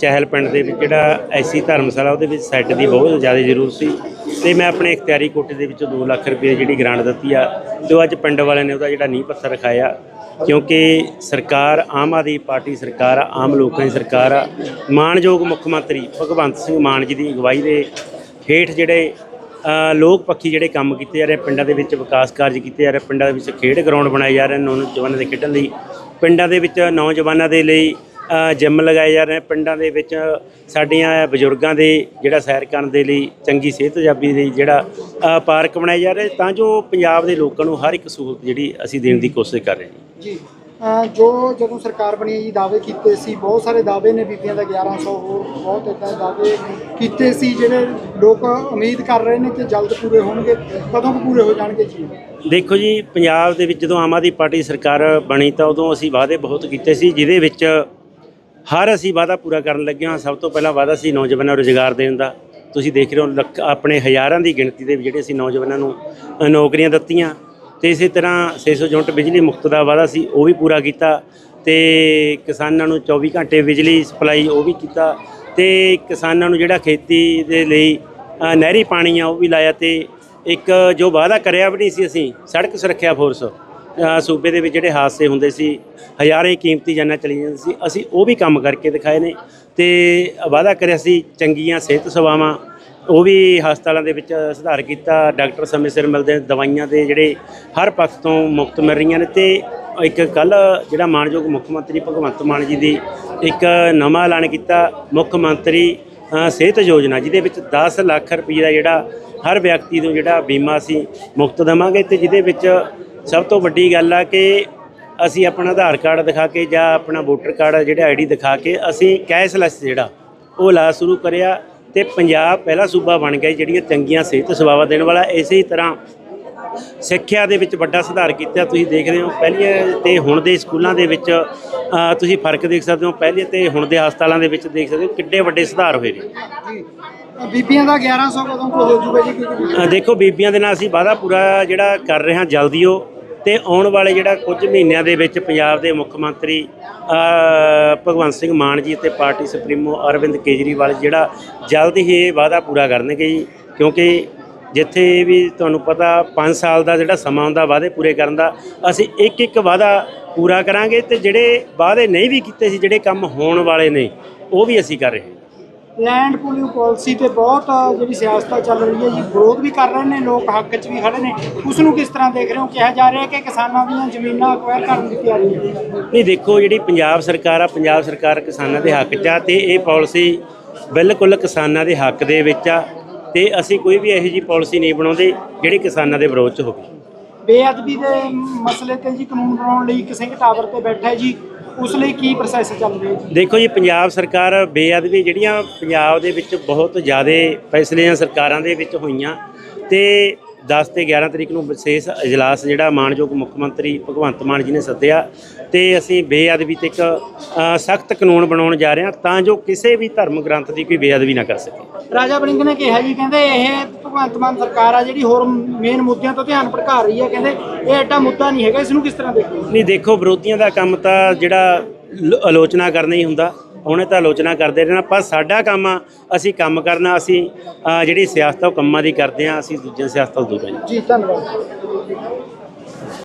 ਚਹਿਲ ਪਿੰਡ ਦੇ ਵਿੱਚ ਜਿਹੜਾ ਐਸੀ ਧਰਮਸ਼ਾਲਾ ਉਹਦੇ ਵਿੱਚ ਸੈੱਟ ਦੀ ਬਹੁਤ ਜ਼ਿਆਦਾ ਜ਼ਰੂਰਤ ਸੀ ਤੇ ਮੈਂ ਆਪਣੇ ਇਖਤਿਆਰੀ ਕੋਟੇ ਦੇ ਵਿੱਚੋਂ 2 ਲੱਖ ਰੁਪਏ ਜਿਹੜੀ ਗ੍ਰਾਂਟ ਦਿੱਤੀ ਆ ਤੇ ਉਹ ਅੱਜ ਪਿੰਡ ਵਾਲਿਆਂ ਨੇ ਉਹਦਾ ਜਿਹੜਾ ਨੀਂਹ ਪੱਥਰ ਰਖਾਇਆ ਕਿਉਂਕਿ ਸਰਕਾਰ, ਆਮ ਆਦਮੀ ਪਾਰਟੀ ਸਰਕਾਰ ਆ, ਆਮ ਲੋਕਾਂ ਦੀ ਸਰਕਾਰ ਆ, ਮਾਣਯੋਗ ਮੁੱਖ ਮੰਤਰੀ ਭਗਵੰਤ ਸਿੰਘ ਮਾਨ ਜੀ ਦੀ ਅਗਵਾਈ ਦੇ ਹੇਠ ਜਿਹੜੇ ਲੋਕ ਪੱਖੀ ਜਿਹੜੇ ਕੰਮ ਕੀਤੇ ਜਾ ਰਹੇ ਪਿੰਡਾਂ ਦੇ ਵਿੱਚ ਵਿਕਾਸ ਕਾਰਜ ਕੀਤੇ ਜਾ ਰਹੇ ਪਿੰਡਾਂ ਦੇ ਵਿੱਚ ਖੇਡ ਗਰਾਊਂਡ ਬਣਾਏ ਜਾ ਰਹੇ ਨੌਜਵਾਨਾਂ ਦੇ ਖੇਡਣ ਲਈ, ਪਿੰਡਾਂ ਦੇ ਵਿੱਚ ਨੌਜਵਾਨਾਂ ਦੇ ਲਈ ਜਿਮ ਲਗਾਏ ਜਾ ਰਹੇ ਪਿੰਡਾਂ ਦੇ ਵਿੱਚ। ਸਾਡੀਆਂ ਬਜ਼ੁਰਗਾਂ ਦੇ ਜਿਹੜਾ ਸੈਰ ਕਰਨ ਦੇ ਲਈ ਚੰਗੀ ਸਿਹਤ ਜਾਬੀ ਲਈ ਜਿਹੜਾ ਪਾਰਕ ਬਣਾਏ ਜਾ ਰਹੇ ਤਾਂ ਜੋ ਪੰਜਾਬ ਦੇ ਲੋਕਾਂ ਨੂੰ ਹਰ ਇੱਕ ਸਹੂਲਤ ਜਿਹੜੀ ਅਸੀਂ ਦੇਣ ਦੀ ਕੋਸ਼ਿਸ਼ ਕਰ ਰਹੇ ਹਾਂ। ਜੀ ਜੋ ਜਦੋਂ ਸਰਕਾਰ ਬਣੀ ਜੀ ਦਾਅਵੇ ਕੀਤੇ ਸੀ ਬਹੁਤ ਸਾਰੇ ਦਾਅਵੇ ਨੇ ਬੀਬੀਆਂ ਦਾ 1100 ਹੋਰ ਬਹੁਤ ਇਦਾਂ ਦਾਅਵੇ ਕੀਤੇ ਸੀ ਜਿਹੜੇ ਲੋਕ ਉਮੀਦ ਕਰ ਰਹੇ ਨੇ ਕਿ ਜਲਦ ਪੂਰੇ ਹੋਣਗੇ ਕਦੋਂ ਕੁ ਪੂਰੇ ਹੋ ਜਾਣਗੇ ਜੀ? ਦੇਖੋ ਜੀ ਪੰਜਾਬ ਦੇ ਵਿੱਚ ਜਦੋਂ ਆਮ ਆਦਮੀ ਪਾਰਟੀ ਸਰਕਾਰ ਬਣੀ ਤਾਂ ਉਦੋਂ ਅਸੀਂ ਵਾਅਦੇ ਬਹੁਤ ਕੀਤੇ ਸੀ ਜਿਹਦੇ ਵਿੱਚ ਹਰ ਅਸੀਂ ਵਾਅਦਾ ਪੂਰਾ ਕਰਨ ਲੱਗੇ ਹਾਂ। ਸਭ ਤੋਂ ਪਹਿਲਾਂ ਵਾਅਦਾ ਸੀ ਨੌਜਵਾਨਾਂ ਨੂੰ ਰੁਜ਼ਗਾਰ ਦੇਣ ਦਾ। ਤੁਸੀਂ ਦੇਖ ਰਹੇ ਹੋ ਲੱਖ ਆਪਣੇ ਹਜ਼ਾਰਾਂ ਦੀ ਗਿਣਤੀ ਦੇ ਜਿਹੜੇ ਅਸੀਂ ਨੌਜਵਾਨਾਂ ਨੂੰ ਅ, ਨੌਕਰੀਆਂ ਦਿੱਤੀਆਂ। ਤੇ ਇਸੇ ਤਰ੍ਹਾਂ 600 ਯੂਨਿਟ ਬਿਜਲੀ ਮੁਫਤ ਦਾ ਵਾਅਦਾ ਸੀ ਉਹ ਵੀ ਪੂਰਾ ਕੀਤਾ। ਤੇ ਕਿਸਾਨਾਂ ਨੂੰ 24 ਘੰਟੇ ਬਿਜਲੀ ਸਪਲਾਈ ਉਹ ਵੀ ਕੀਤਾ। ਤੇ ਕਿਸਾਨਾਂ ਨੂੰ ਜਿਹੜਾ ਖੇਤੀ ਦੇ ਲਈ ਅ, ਨਹਿਰੀ ਪਾਣੀ ਆ ਉਹ ਵੀ ਲਾਇਆ ਤੇ ਇੱਕ ਜੋ ਵਾਅਦਾ ਕਰਿਆ ਵੀ ਨਹੀਂ ਸੀ ਅਸੀਂ ਸੜਕ ਸੁਰੱਖਿਆ ਫੋਰਸ। ਸੂਬੇ ਦੇ ਵਿੱਚ ਜਿਹੜੇ ਹਾਦਸੇ ਹੁੰਦੇ ਸੀ, ਹਜ਼ਾਰਾਂ ਕੀਮਤੀ ਜਾਨਾਂ ਚਲੀ ਜਾਂਦੀਆਂ ਸੀ, ਅਸੀਂ ਉਹ ਵੀ ਕੰਮ ਕਰਕੇ ਦਿਖਾਏ ਨੇ ਤੇ ਵਾਅਦਾ ਕਰਿਆ ਸੀ ਚੰਗੀਆਂ ਸਿਹਤ ਸੇਵਾਵਾਂ, ਉਹ ਵੀ ਹਸਪਤਾਲਾਂ ਦੇ ਵਿੱਚ ਸੁਧਾਰ ਕੀਤਾ, ਡਾਕਟਰ ਸਮੇਂ ਸਿਰ ਮਿਲਦੇ ਦਵਾਈਆਂ ਦੇ ਜਿਹੜੇ ਹਰ ਪੱਖ ਤੋਂ ਮੁਫਤ ਮਿਲ ਰਹੀਆਂ ਨੇ ਤੇ ਇੱਕ ਕੱਲ ਜਿਹੜਾ ਮਾਨਯੋਗ ਮੁੱਖ ਮੰਤਰੀ ਭਗਵੰਤ ਮਾਨ ਜੀ ਦੀ ਇੱਕ ਨਵਾਂ ਐਲਾਨ ਕੀਤਾ, ਮੁੱਖ ਮੰਤਰੀ ਸਿਹਤ ਯੋਜਨਾ, ਜਿਹਦੇ ਵਿੱਚ 10 ਲੱਖ ਰੁਪਏ ਦਾ ਜਿਹੜਾ ਹਰ ਵਿਅਕਤੀ ਨੂੰ ਜਿਹੜਾ ਬੀਮਾ ਅਸੀਂ ਮੁਫਤ ਦੇਵਾਂਗੇ ਤੇ ਜਿਹਦੇ ਵਿੱਚ ਸਭ ਤੋਂ ਵੱਡੀ ਗੱਲ ਆ ਕਿ ਅਸੀਂ ਆਪਣਾ ਆਧਾਰ ਕਾਰਡ ਦਿਖਾ ਕੇ ਜਾਂ ਆਪਣਾ ਵੋਟਰ ਕਾਰਡ ਜਿਹੜਾ ਆਈਡੀ ਦਿਖਾ ਕੇ ਅਸੀਂ ਕੈਸ਼ਲੈਸ ਜਿਹੜਾ ਉਹ ਲਾ ਸ਼ੁਰੂ ਕਰਿਆ ਤੇ ਪੰਜਾਬ ਪਹਿਲਾ ਸੂਬਾ ਬਣ ਗਿਆ ਜਿਹੜੀਆਂ ਚੰਗੀਆਂ ਸਿਹਤ ਸੇਵਾਵਾਂ ਦੇਣ ਵਾਲਾ ਇਸੇ ਹੀ ਤਰ੍ਹਾਂ ਸਿੱਖਿਆ ਦੇ ਵਿੱਚ ਵੱਡਾ ਸੁਧਾਰ ਕੀਤਾ। ਤੁਸੀਂ ਦੇਖ ਰਹੇ ਹੋ ਪਹਿਲੀਆਂ ਤੇ ਹੁਣ ਦੇ ਸਕੂਲਾਂ ਦੇ ਵਿੱਚ ਤੁਸੀਂ ਫ਼ਰਕ ਦੇਖ ਸਕਦੇ ਹੋ ਪਹਿਲੇ ਤੇ ਹੁਣ ਦੇ ਹਸਪਤਾਲਾਂ ਦੇ ਵਿੱਚ ਦੇਖ ਸਕਦੇ ਹੋ ਕਿੱਡੇ ਵੱਡੇ ਸੁਧਾਰ ਹੋਏ ਨੇ। ਬੀਬੀਆਂ ਦਾ 1100 ਕਦੋਂ ਹੋ ਜਾਊਗਾ ਜੀ? ਦੇਖੋ ਬੀਬੀਆਂ ਦੇ ਨਾਲ ਅਸੀਂ ਵਾਅਦਾ ਪੂਰਾ ਜਿਹੜਾ ਕਰ ਰਹੇ ਹਾਂ ਜਲਦੀ ਉਹ ਤੇ ਆਉਣ ਵਾਲੇ ਜਿਹੜਾ ਕੁਝ ਮਹੀਨਿਆਂ ਦੇ ਵਿੱਚ ਪੰਜਾਬ ਦੇ ਮੁੱਖ ਮੰਤਰੀ ਭਗਵੰਤ ਸਿੰਘ ਮਾਨ ਜੀ ਤੇ ਪਾਰਟੀ ਸੁਪਰੀਮੋ ਅਰਵਿੰਦ ਕੇਜਰੀਵਾਲ ਜਿਹੜਾ ਜਲਦ ਹੀ ਇਹ ਵਾਅਦਾ ਪੂਰਾ ਕਰਨਗੇ ਜੀ, ਕਿਉਂਕਿ ਜਿੱਥੇ ਵੀ ਤੁਹਾਨੂੰ ਪਤਾ 5 ਸਾਲ ਦਾ ਜਿਹੜਾ ਸਮਾਂ ਹੁੰਦਾ ਵਾਅਦੇ ਪੂਰੇ ਕਰਨ ਦਾ, ਅਸੀਂ ਇੱਕ ਇੱਕ ਵਾਅਦਾ ਪੂਰਾ ਕਰਾਂਗੇ ਤੇ ਜਿਹੜੇ ਵਾਅਦੇ ਨਹੀਂ ਵੀ ਕੀਤੇ ਸੀ, ਜਿਹੜੇ ਕੰਮ ਹੋਣ ਵਾਲੇ ਨੇ, ਉਹ ਵੀ ਅਸੀਂ ਕਰ ਰਹੇ ਹਾਂ। ਲੈਂਡ ਪੂਲਿੰਗ ਪਾਲਿਸੀ ਤੇ ਬਹੁਤ ਜਿਹੜੀ ਸਿਆਸਤ ਚੱਲ ਰਹੀ ਹੈ ਜੀ ਵਿਰੋਧ ਵੀ ਕਰ ਰਹੇ ਨੇ ਲੋਕ ਹੱਕ 'ਚ ਵੀ ਖੜੇ ਨੇ। ਉਸ ਨੂੰ ਕਿਸ ਤਰ੍ਹਾਂ ਦੇਖ ਰਹੇ ਹੋ? ਕਿਹਾ ਜਾ ਰਿਹਾ ਕਿ ਕਿਸਾਨਾਂ ਦੀਆਂ ਜ਼ਮੀਨਾਂ ਅਕਵਾਇਰ ਕਰਨ ਦੀ ਤਿਆਰੀ ਹੈ। ਨਹੀਂ ਦੇਖੋ ਜਿਹੜੀ ਪੰਜਾਬ ਸਰਕਾਰ ਆ ਪੰਜਾਬ ਸਰਕਾਰ ਕਿਸਾਨਾਂ ਦੇ ਹੱਕ 'ਚ ਆ ਤੇ ਇਹ ਪਾਲਿਸੀ ਬਿਲਕੁਲ ਕਿਸਾਨਾਂ ਦੇ ਹੱਕ ਦੇ ਵਿੱਚ ਆ ਤੇ ਅਸੀਂ ਕੋਈ ਵੀ ਇਹੋ ਜੀ ਪਾਲਿਸੀ ਨਹੀਂ ਬਣਾਉਂਦੇ ਜਿਹੜੀ ਕਿਸਾਨਾਂ ਦੇ ਵਿਰੋਧ 'ਚ ਹੋਵੇ। ਬੇਅਦਬੀ ਦੇ ਮਸਲੇ ਤੇ ਜੀ ਕਾਨੂੰਨ ਬਣਾਉਣ ਲਈ ਕਿਸੇ ਟਾਵਰ ਤੇ ਬੈਠਾ ਜੀ। ਉਸ ਲਈ ਕੀ ਪ੍ਰੋਸੈਸ ਚੱਲ ਰਿਹਾ ਜੀ? ਦੇਖੋ ਜੀ, ਪੰਜਾਬ ਸਰਕਾਰ ਬੇਅਦਬੀ ਜਿਹੜੀਆਂ ਪੰਜਾਬ ਦੇ ਵਿੱਚ ਬਹੁਤ ਜ਼ਿਆਦਾ ਫੈਸਲਿਆਂ ਸਰਕਾਰਾਂ ਦੇ ਵਿੱਚ ਹੋਈਆਂ ਤੇ 10 ਤੇ 11 ਤਰੀਕ ਨੂੰ ਵਿਸ਼ੇਸ਼ ਇਜਲਾਸ ਜਿਹੜਾ ਮਾਨਯੋਗ ਮੁੱਖ ਮੰਤਰੀ ਭਗਵੰਤ ਮਾਨ ਜੀ ਨੇ ਸੱਦਿਆ ਤੇ ਅਸੀਂ ਬੇਅਦਬੀ ਤੇ ਇੱਕ ਸਖਤ ਕਾਨੂੰਨ ਬਣਾਉਣ ਜਾ ਰਹੇ ਹਾਂ ਤਾਂ ਜੋ ਕਿਸੇ ਵੀ ਧਰਮ ਗ੍ਰੰਥ ਦੀ ਕੋਈ ਬੇਅਦਬੀ ਨਾ ਕਰ ਸਕੇ। ਰਾਜਾ ਵੜਿੰਗ ਨੇ ਕਿਹਾ ਜੀ ਕਹਿੰਦੇ ਇਹ ਭਗਵੰਤ ਮਾਨ ਸਰਕਾਰ ਆ ਜਿਹੜੀ ਹੋਰ ਮੇਨ ਮੁੱਦਿਆਂ ਤੋਂ ਧਿਆਨ ਭਟਕਾ ਰਹੀ ਹੈ ਕਹਿੰਦੇ ਇਹ ਐਡਾ ਮੁੱਦਾ ਨਹੀਂ ਹੈਗਾ ਇਸ ਨੂੰ ਕਿਸ ਤਰ੍ਹਾਂ ਦੇਖੋ ਨਹੀਂ ਦੇਖੋ ਵਿਰੋਧੀਆਂ ਦਾ ਕੰਮ ਤਾਂ ਜਿਹੜਾ ਆਲੋਚਨਾ ਕਰਨਾ ਹੀ ਹੁੰਦਾ। ਉਹਨੇ ਤਾਂ ਆਲੋਚਨਾ ਕਰਦੇ ਰਹਿਣਾ ਪਰ ਸਾਡਾ ਕੰਮ ਆ ਅਸੀਂ ਕੰਮ ਕਰਨਾ ਅਸੀਂ ਅ, ਜਿਹੜੀ ਸਿਆਸਤ ਆ ਉਹ ਕੰਮਾਂ ਦੀ ਕਰਦੇ ਆ ਅਸੀਂ ਦੂਜੀਆਂ ਸਿਆਸਤਾਂ ਤੋਂ ਦੂਰ ਰਹਿਣਾ ਜੀ ਧੰਨਵਾਦ।